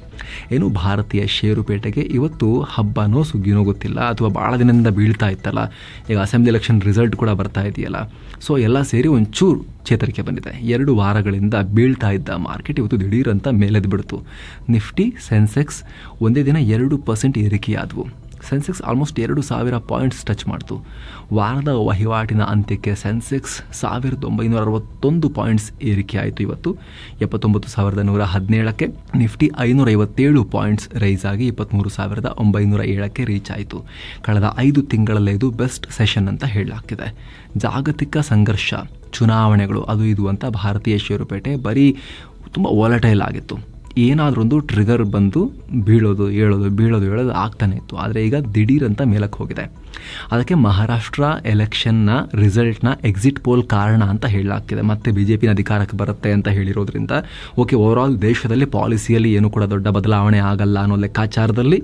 ಏನು ಭಾರತೀಯ ಷೇರುಪೇಟೆಗೆ ಇವತ್ತು ಹಬ್ಬನೋ ಸುಗ್ಗಿನೋ ಗೊತ್ತಿಲ್ಲ, ಅಥವಾ ಭಾಳ ದಿನದಿಂದ ಬೀಳ್ತಾ ಇತ್ತಲ್ಲ, ಈಗ ಅಸೆಂಬ್ಲಿ ಎಲೆಕ್ಷನ್ ರಿಸಲ್ಟ್ ಕೂಡ ಬರ್ತಾ ಇದೆಯಲ್ಲ. ಸೊ ಎಲ್ಲ ಸೇರಿ ಒಂಚೂರು ಚೇತರಿಕೆ ಬಂದಿದೆ. ಎರಡು ವಾರಗಳಿಂದ ಬೀಳ್ತಾ ಇದ್ದ ಮಾರ್ಕೆಟ್ ಇವತ್ತು ದಿಢೀರಂತ ಮೇಲೆದ್ದು ಬಿಡ್ತು ನಿಫ್ಟಿ ಸೆನ್ಸೆಕ್ಸ್ ಒಂದೇ ದಿನ ಎರಡು ಪರ್ಸೆಂಟ್ ಏರಿಕೆಯಾದವು. ಸೆನ್ಸೆಕ್ಸ್ ಆಲ್ಮೋಸ್ಟ್ ಎರಡು ಸಾವಿರ ಪಾಯಿಂಟ್ಸ್ ಟಚ್ ಮಾಡಿತು. ವಾರದ ವಹಿವಾಟಿನ ಅಂತ್ಯಕ್ಕೆ ಸೆನ್ಸೆಕ್ಸ್ ಸಾವಿರದ ಒಂಬೈನೂರ ಅರವತ್ತೊಂದು ಪಾಯಿಂಟ್ಸ್ ಏರಿಕೆ ಆಯಿತು ಇವತ್ತು. ಎಪ್ಪತ್ತೊಂಬತ್ತು ಸಾವಿರದ ನೂರ ಹದಿನೇಳಕ್ಕೆ ನಿಫ್ಟಿ ಐನೂರ ಐವತ್ತೇಳು ಪಾಯಿಂಟ್ಸ್ ರೈಸ್ ಆಗಿ ಇಪ್ಪತ್ತ್ಮೂರು ಸಾವಿರದ ಒಂಬೈನೂರ ಏಳಕ್ಕೆ ರೀಚ್ ಆಯಿತು. ಕಳೆದ ಐದು ತಿಂಗಳಲ್ಲೇ ಇದು ಬೆಸ್ಟ್ ಸೆಷನ್ ಅಂತ ಹೇಳಲಾಗ್ತಿದೆ. ಜಾಗತಿಕ ಸಂಘರ್ಷ, ಚುನಾವಣೆಗಳು, ಅದು ಇದು ಅಂತ ಭಾರತೀಯ ಷೇರುಪೇಟೆ ಬರೀ ತುಂಬ ವಾಲಟೈಲ್ ಆಗಿತ್ತು. ಏನಾದರೂ ಒಂದು ಟ್ರಿಗರ್ ಬಂದು ಬೀಳೋದು, ಹೇಳೋದು ಬೀಳೋದು, ಹೇಳೋದು ಆಗ್ತಾನೆ ಇತ್ತು. ಆದರೆ ಈಗ ದಿಢೀರಂತ ಮೇಲಕ್ಕೆ ಹೋಗಿದೆ. ಅದಕ್ಕೆ ಮಹಾರಾಷ್ಟ್ರ ಎಲೆಕ್ಷನ್ನ ರಿಸಲ್ಟ್ನ ಎಕ್ಸಿಟ್ ಪೋಲ್ ಕಾರಣ ಅಂತ ಹೇಳಲಾಗ್ತಿದೆ. ಮತ್ತೆ ಬಿ ಜೆ ಪಿನ ಅಧಿಕಾರಕ್ಕೆ ಬರುತ್ತೆ ಅಂತ ಹೇಳಿರೋದ್ರಿಂದ, ಓಕೆ ಓವರಾಲ್ ದೇಶದಲ್ಲಿ ಪಾಲಿಸಿಯಲ್ಲಿ ಏನು ಕೂಡ ದೊಡ್ಡ ಬದಲಾವಣೆ ಆಗಲ್ಲ ಅನ್ನೋ ಲೆಕ್ಕಾಚಾರದಲ್ಲಿ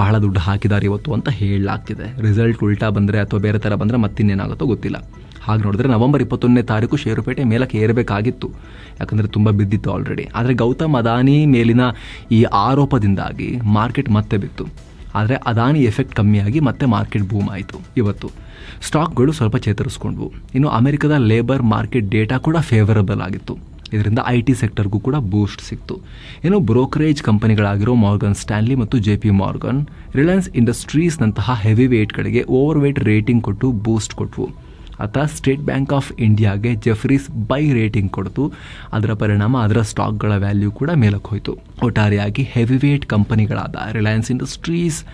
ಬಹಳ ದುಡ್ಡು ಹಾಕಿದ್ದಾರೆ ಇವತ್ತು ಅಂತ ಹೇಳಲಾಗ್ತಿದೆ. ರಿಸಲ್ಟ್ ಉಲ್ಟಾ ಬಂದರೆ ಅಥವಾ ಬೇರೆ ಥರ ಬಂದರೆ ಮತ್ತಿನ್ನೇನಾಗುತ್ತೋ ಗೊತ್ತಿಲ್ಲ. ಹಾಗೆ ನೋಡಿದ್ರೆ ನವೆಂಬರ್ ಇಪ್ಪತ್ತೊಂದನೇ ತಾರೀಕು ಷೇರುಪೇಟೆ ಮೇಲಕ್ಕೆ ಏರಬೇಕಾಗಿತ್ತು. ಯಾಕಂದರೆ ತುಂಬ ಬಿದ್ದಿತ್ತು ಆಲ್ರೆಡಿ ಆದರೆ ಗೌತಮ್ ಅದಾನಿ ಮೇಲಿನ ಈ ಆರೋಪದಿಂದಾಗಿ ಮಾರ್ಕೆಟ್ ಮತ್ತೆ ಬಿತ್ತು. ಆದರೆ ಅದಾನಿ ಎಫೆಕ್ಟ್ ಕಮ್ಮಿಯಾಗಿ ಮತ್ತೆ ಮಾರ್ಕೆಟ್ ಬೂಮ್ ಆಯಿತು. ಇವತ್ತು ಸ್ಟಾಕ್ಗಳು ಸ್ವಲ್ಪ ಚೇತರಿಸ್ಕೊಂಡ್ವು. ಇನ್ನು ಅಮೆರಿಕದ ಲೇಬರ್ ಮಾರ್ಕೆಟ್ ಡೇಟಾ ಕೂಡ ಫೇವರಬಲ್ ಆಗಿತ್ತು. ಇದರಿಂದ ಐ ಟಿ ಸೆಕ್ಟರ್ಗೂ ಕೂಡ ಬೂಸ್ಟ್ ಸಿಕ್ತು. ಇನ್ನು ಬ್ರೋಕರೇಜ್ ಕಂಪನಿಗಳಾಗಿರೋ ಮಾರ್ಗನ್ ಸ್ಟ್ಯಾನ್ಲಿ ಮತ್ತು ಜೆ ಪಿ ಮಾರ್ಗನ್ ರಿಲಯನ್ಸ್ ಇಂಡಸ್ಟ್ರೀಸ್ನಂತಹ ಹೆವಿ ವೇಟ್ಗಳಿಗೆ ಓವರ್ ವೇಟ್ ರೇಟಿಂಗ್ ಕೊಟ್ಟು ಬೂಸ್ಟ್ ಕೊಟ್ವು. ಅಥವಾ ಸ್ಟೇಟ್ ಬ್ಯಾಂಕ್ ಆಫ್ ಇಂಡಿಯಾಗೆ ಜೆಫ್ರೀಸ್ ಬೈ ರೇಟಿಂಗ್ ಕೊಡ್ತು. ಅದರ ಪರಿಣಾಮ ಅದರ ಸ್ಟಾಕ್ಗಳ ವ್ಯಾಲ್ಯೂ ಕೂಡ ಮೇಲಕ್ಕೆ ಹೋಯಿತು. ಒಟ್ಟಾರೆಯಾಗಿ ಹೆವಿ ವೇಟ್ ಕಂಪನಿಗಳಾದ ರಿಲಯನ್ಸ್ ಇಂಡಸ್ಟ್ರೀಸ್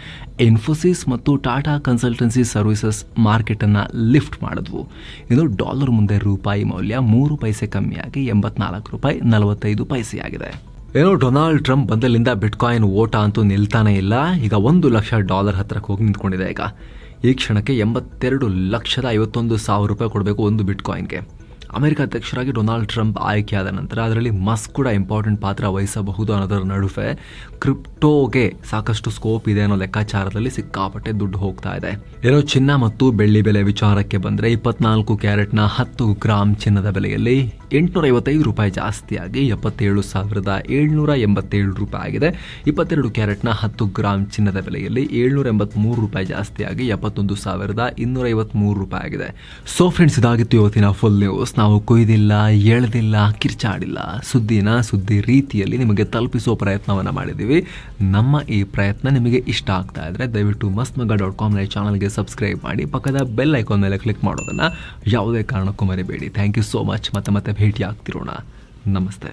ಇನ್ಫೋಸಿಸ್ ಮತ್ತು ಟಾಟಾ ಕನ್ಸಲ್ಟೆನ್ಸಿ ಸರ್ವಿಸಸ್ ಮಾರ್ಕೆಟನ್ನು ಲಿಫ್ಟ್ ಮಾಡಿದ್ವು. ಇದು ಡಾಲರ್ ಮುಂದೆ ರೂಪಾಯಿ ಮೌಲ್ಯ ಮೂರು ಪೈಸೆ ಕಮ್ಮಿಯಾಗಿ ಎಂಬತ್ನಾಲ್ಕು ರೂಪಾಯಿ ನಲವತ್ತೈದು ಪೈಸೆಯಾಗಿದೆ. ಏನೋ ಡೊನಾಲ್ಡ್ ಟ್ರಂಪ್ ಬಂದಲ್ಲಿಂದ ಬಿಟ್ಕಾಯಿನ್ ಓಟ ಅಂತೂ ನಿಲ್ತಾನೆ ಇಲ್ಲ. ಈಗ ಒಂದು ಲಕ್ಷ ಡಾಲರ್ ಹತ್ರಕ್ಕೆ ಹೋಗಿ ನಿಂತ್ಕೊಂಡಿದೆ ಈಗ. ಈ ಕ್ಷಣಕ್ಕೆ ಎಂಬತ್ತೆರಡು ಲಕ್ಷದ ಐವತ್ತೊಂದು ಸಾವಿರ ರೂಪಾಯಿ ಕೊಡಬೇಕು ಒಂದು ಬಿಟ್ಕಾಯಿನ್ಗೆ ಅಮೆರಿಕ ಅಧ್ಯಕ್ಷರಾಗಿ ಡೊನಾಲ್ಡ್ ಟ್ರಂಪ್ ಆಯ್ಕೆಯಾದ ನಂತರ ಅದರಲ್ಲಿ ಮಸ್ಕ್ ಕೂಡ ಇಂಪಾರ್ಟೆಂಟ್ ಪಾತ್ರ ವಹಿಸಬಹುದು ಅನ್ನೋದರ ನಡುವೆ ಕ್ರಿಪ್ಟೋಗೆ ಸಾಕಷ್ಟು ಸ್ಕೋಪ್ ಇದೆ ಅನ್ನೋ ಲೆಕ್ಕಾಚಾರದಲ್ಲಿ ಸಿಕ್ಕಾಪಟ್ಟೆ ದುಡ್ಡು ಹೋಗ್ತಾ ಇದೆ. ಏನೋ ಚಿನ್ನ ಮತ್ತು ಬೆಳ್ಳಿ ಬೆಲೆ ವಿಚಾರಕ್ಕೆ ಬಂದರೆ ಇಪ್ಪತ್ನಾಲ್ಕು ಕ್ಯಾರೆಟ್ನ ಹತ್ತು ಗ್ರಾಮ್ ಚಿನ್ನದ ಬೆಲೆಯಲ್ಲಿ ಎಂಟುನೂರ ಐವತ್ತೈದು ರೂಪಾಯಿ ಜಾಸ್ತಿಯಾಗಿ ಎಪ್ಪತ್ತೇಳು ಸಾವಿರದ ಏಳ್ನೂರ ಎಂಬತ್ತೇಳು ರೂಪಾಯಿ ಆಗಿದೆ. ಇಪ್ಪತ್ತೆರಡು ಕ್ಯಾರೆಟ್ನ ಹತ್ತು ಗ್ರಾಮ್ ಚಿನ್ನದ ಬೆಲೆಯಲ್ಲಿ ಏಳ್ನೂರ ಎಂಬತ್ಮೂರು ರೂಪಾಯಿ ಜಾಸ್ತಿಯಾಗಿ ಎಪ್ಪತ್ತೊಂದು ಸಾವಿರದ ಇನ್ನೂರ ರೂಪಾಯಿ ಆಗಿದೆ. ಸೊ ಫ್ರೆಂಡ್ಸ್, ಇದಾಗಿತ್ತು ಇವತ್ತಿನ ಫುಲ್ ನ್ಯೂಸ್. ನಾವು ಕೊಯ್ದಿಲ್ಲ ಎಳೆದಿಲ್ಲ ಕಿರ್ಚಾಡಿಲ್ಲ. ಸುದ್ದಿನ ಸುದ್ದಿ ರೀತಿಯಲ್ಲಿ ನಿಮಗೆ ತಲುಪಿಸುವ ಪ್ರಯತ್ನವನ್ನು ಮಾಡಿದ್ದೀವಿ. ನಮ್ಮ ಈ ಪ್ರಯತ್ನ ನಿಮಗೆ ಇಷ್ಟ ಆಗ್ತಾ ಇದ್ದರೆ ದಯವಿಟ್ಟು ಮಸ್ತ್ ಮಗ ಡಾಟ್ ಕಾಮ್ನ ಚಾನಲ್ಗೆ ಸಬ್ಸ್ಕ್ರೈಬ್ ಮಾಡಿ, ಪಕ್ಕದ ಬೆಲ್ ಐಕಾನ್ ಮೇಲೆ ಕ್ಲಿಕ್ ಮಾಡೋದನ್ನು ಯಾವುದೇ ಕಾರಣಕ್ಕೂ ಮರಿಬೇಡಿ. Thank you so much. ಮತ್ತೆ ಮತ್ತೆ ಭೇಟಿ ಆಗ್ತಿರೋಣ ನಮಸ್ತೆ.